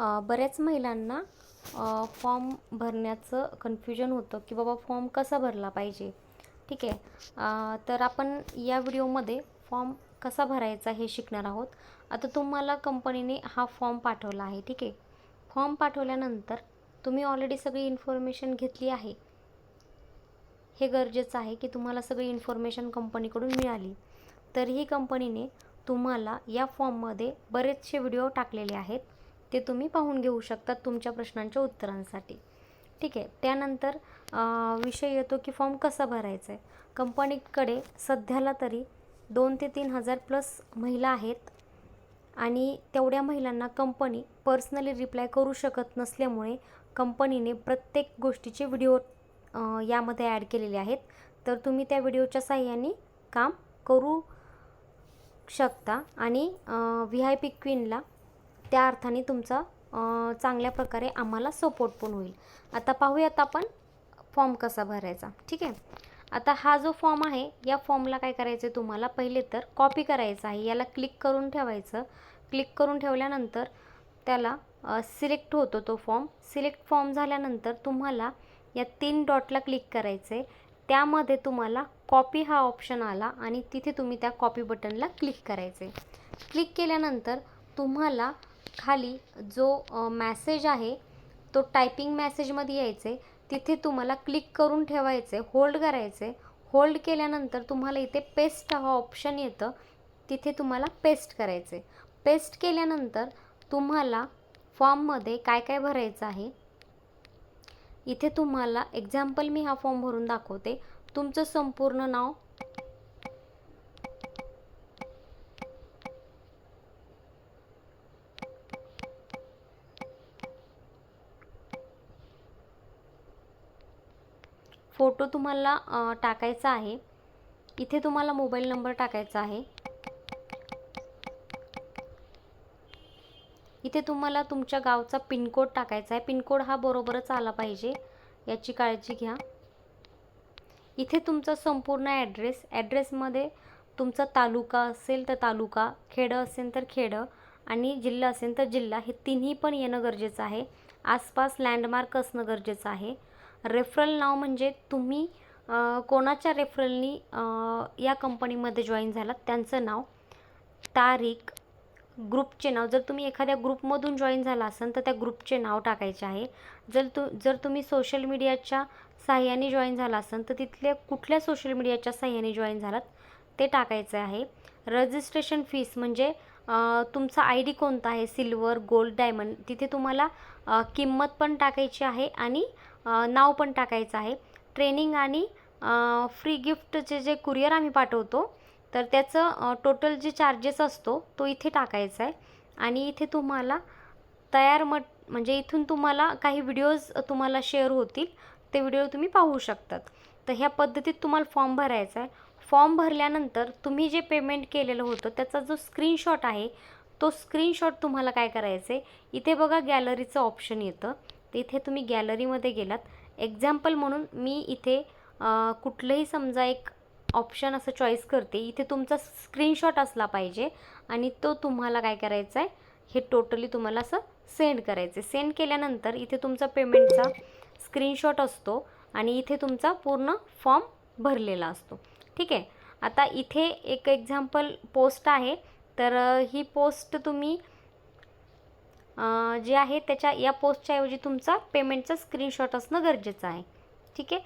बऱ्याच महिलांना form form भरण्याचं कन्फ्युजन होतं की बाबा फॉर्म कसा भरला पाहिजे. ठीक आहे. तर आपण या व्हिडिओमध्ये फॉर्म कसा भरायचा हे शिकणार आहोत. आता तुम्हाला कंपनीने हा फॉर्म पाठवला आहे. ठीक आहे. फॉर्म पाठवल्यानंतर तुम्ही ऑलरेडी सगळी इन्फॉर्मेशन घेतली आहे. हे गरजेचं आहे की तुम्हाला सगळी इन्फॉर्मेशन कंपनीकडून मिळाली. तरीही कंपनीने तुम्हाला या फॉर्ममध्ये बरेचसे व्हिडिओ टाकलेले आहेत. ते तुम्ही पाहून घेऊ शकतात तुमच्या प्रश्नांच्या उत्तरांसाठी. ठीक आहे. त्यानंतर विषय येतो की फॉर्म कसा भरायचा आहे कंपनीकडे सध्याला तरी दोन ते तीन हजार प्लस महिला आहेत आणि तेवढ्या महिलांना कंपनी पर्सनली रिप्लाय करू शकत नसल्यामुळे कंपनीने प्रत्येक गोष्टीचे व्हिडिओ यामध्ये ॲड केलेले आहेत. तर तुम्ही त्या व्हिडिओच्या साह्याने काम करू शकता आणि व्ही आय पी क्वीनला त्या अर्थाने तुमचा चांगल्या प्रकारे आम्हाला सपोर्ट पण होईल. आता पाहूयात आपण फॉर्म कसा भरायचा. ठीक आहे? आता हा जो फॉर्म आहे या फॉर्मला काय करायचं आहे तुम्हाला? पहिले तर कॉपी करायचं आहे. याला क्लिक करून ठेवायचं. क्लिक करून ठेवल्यानंतर त्याला सिलेक्ट होतो तो फॉर्म सिलेक्ट फॉर्म झाल्यानंतर तुम्हाला या तीन डॉटला क्लिक करायचं आहे त्यामध्ये तुम्हाला कॉपी हा ऑप्शन आला आणि तिथे तुम्ही त्या कॉपी बटनला क्लिक करायचं आहे क्लिक केल्यानंतर तुम्हाला खाली जो मॅसेज आहे तो टायपिंग मॅसेजमध्ये यायचे. तिथे तुम्हाला क्लिक करून ठेवायचे होल्ड करायचे. होल्ड केल्यानंतर तुम्हाला इथे पेस्ट हा ऑप्शन येतं. तिथे तुम्हाला पेस्ट करायचे. पेस्ट केल्यानंतर तुम्हाला फॉर्ममध्ये काय काय भरायचं आहे? इथे तुम्हाला एक्झाम्पल मी हा फॉर्म भरून दाखवते. तुमचं संपूर्ण नाव फोटो तुम्हाला टाकायचा आहे. इथे तुम्हाला मोबाईल नंबर टाकायचा आहे. इथे तुम्हाला तुमच्या गावचा पिनकोड टाकायचा आहे. पिनकोड हा बरोबरच आला पाहिजे. याची काळजी घ्या. इथे तुमचा संपूर्ण ॲड्रेस ॲड्रेसमध्ये तुमचा तालुका असेल तर तालुका खेडं असेल तर खेडं आणि जिल्हा असेल तर जिल्हा हे तिन्ही पण येणं गरजेचं आहे. आसपास लँडमार्क असणं गरजेचं आहे. रेफरल नाव म्हणजे तुम्ही कोणाच्या रेफरलनी या कंपनीमध्ये जॉईन झालात त्यांचं नाव तारीख ग्रुपचे नाव. जर तुम्ही एखाद्या ग्रुपमधून जॉईन झाला असाल तर त्या ग्रुपचे नाव टाकायचे आहे. जर तु जर तुम्ही सोशल मीडियाच्या साह्याने जॉईन झाला असाल तर तिथल्या कुठल्या सोशल मीडियाच्या साह्याने जॉईन झालात ते टाकायचं आहे. रजिस्ट्रेशन फीस म्हणजे तुमचा आय डी कोणता आहे? सिल्वर गोल्ड डायमंड तिथे तुम्हाला किंमत पण टाकायची आहे आणि नाव पण टाकायचं आहे. ट्रेनिंग आणि फ्री गिफ्टचे जे कुरिअर आम्ही पाठवतो तर त्याचं टोटल जे चार्जेस असतो तो इथे टाकायचा आहे. आणि इथे तुम्हाला तयार मट म्हणजे इथून तुम्हाला काही व्हिडिओज तुम्हाला शेअर होतील ते व्हिडिओ तुम्ही पाहू शकतात. तर ह्या पद्धतीत तुम्हाला फॉर्म भरायचा आहे. फॉर्म भरल्यानंतर तुम्ही जे पेमेंट केलेलं होतं त्याचा जो स्क्रीनशॉट आहे तो स्क्रीनशॉट तुम्हाला काय करायचं आहे इथे बघा गॅलरीचं ऑप्शन येतं. तर इथे तुम्ही गॅलरीमध्ये गेलात. एक्झाम्पल म्हणून मी इथे कुठलंही समजा एक ऑप्शन असं चॉईस करते इथे तुमचा स्क्रीनशॉट असला पाहिजे आणि तो तुम्हाला काय करायचा आहे हे टोटली तुम्हाला असं सेंड करायचं आहे सेंड केल्यानंतर इथे तुमचा पेमेंटचा स्क्रीनशॉट असतो आणि इथे तुमचा पूर्ण फॉर्म भरलेला असतो. ठीक आहे? आता इथे एक एक्झाम्पल पोस्ट आहे. तर ही पोस्ट तुम्ही जे आहे त्याच्या या पोस्टच्या ऐवजी तुमचा पेमेंटचा स्क्रीनशॉट असणं गरजेचं आहे. ठीक आहे?